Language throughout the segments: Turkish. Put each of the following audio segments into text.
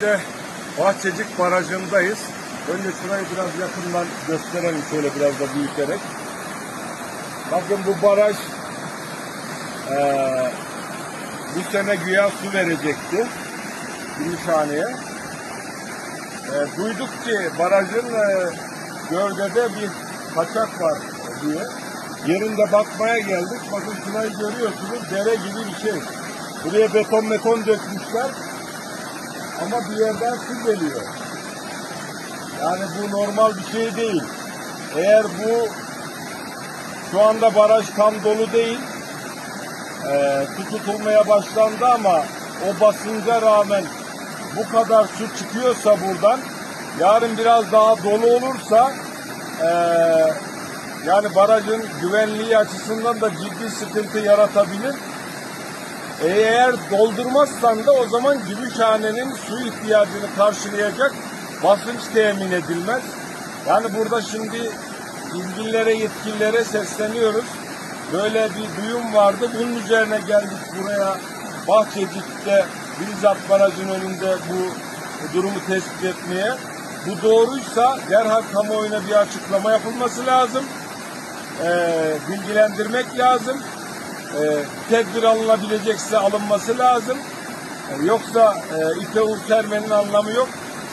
De Bahçecik Barajı'ndayız. Önce şurayı biraz yakından gösterelim şöyle biraz da büyüterek. Bakın bu baraj eee bu sene güya su verecekti. Gümüşhane'ye. Eee duyduk ki barajın eee gövdede bir kaçak var diye. Yerinde bakmaya geldik. Bakın şurayı görüyorsunuz. Dere gibi bir şey. Buraya beton beton dökmüşler. Ama bir yerden su geliyor. Yani bu normal bir şey değil. Eğer bu şu anda baraj tam dolu değil. Ee, su tutulmaya başlandı ama o basınca rağmen bu kadar su çıkıyorsa buradan yarın biraz daha dolu olursa ee, yani barajın güvenliği açısından da ciddi sıkıntı yaratabilir. E, Eğer doldurmazsan da o zaman Gümüşhane'nin su ihtiyacını karşılayacak basınç temin edilmez. Yani burada şimdi ilgililere, yetkililere sesleniyoruz. Böyle bir duyum vardı. Bunun üzerine geldik buraya Bahçecik'te Bilzap Barajı'nın önünde bu durumu tespit etmeye. Bu doğruysa derhal kamuoyuna bir açıklama yapılması lazım. Ee, bilgilendirmek lazım e, tedbir alınabilecekse alınması lazım. E, yoksa e, ipe ur anlamı yok.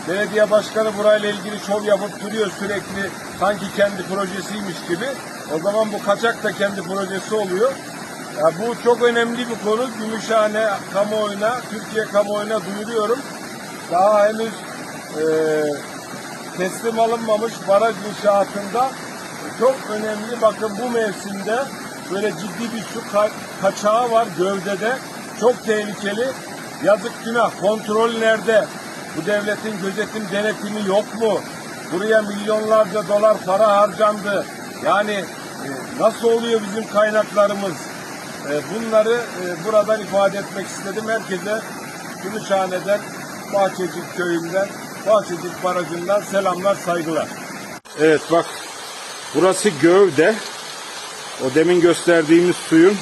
Belediye başkanı burayla ilgili şov yapıp duruyor sürekli sanki kendi projesiymiş gibi. O zaman bu kaçak da kendi projesi oluyor. Ya bu çok önemli bir konu. Gümüşhane kamuoyuna, Türkiye kamuoyuna duyuruyorum. Daha henüz e, teslim alınmamış baraj inşaatında çok önemli. Bakın bu mevsimde böyle ciddi bir su ka- kaçağı var gövdede. Çok tehlikeli. Yazık günah. Kontrol nerede? Bu devletin gözetim denetimi yok mu? Buraya milyonlarca dolar para harcandı. Yani e, nasıl oluyor bizim kaynaklarımız? E, bunları e, buradan ifade etmek istedim. Herkese Gümüşhane'den, Bahçecik köyünden, Bahçecik barajından selamlar, saygılar. Evet bak burası gövde. O demin gösterdiğimiz suyun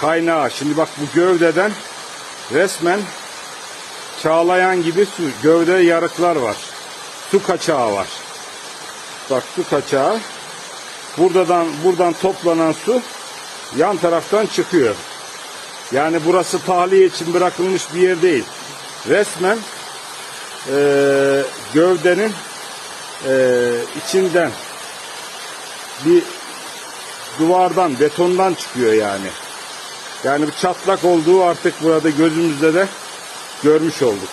kaynağı. Şimdi bak bu gövdeden resmen çağlayan gibi su. Gövde yarıklar var. Su kaçağı var. Bak su kaçağı. Buradan buradan toplanan su yan taraftan çıkıyor. Yani burası tahliye için bırakılmış bir yer değil. Resmen eee, gövdenin eee, içinden bir duvardan, betondan çıkıyor yani. Yani bir çatlak olduğu artık burada gözümüzde de görmüş olduk.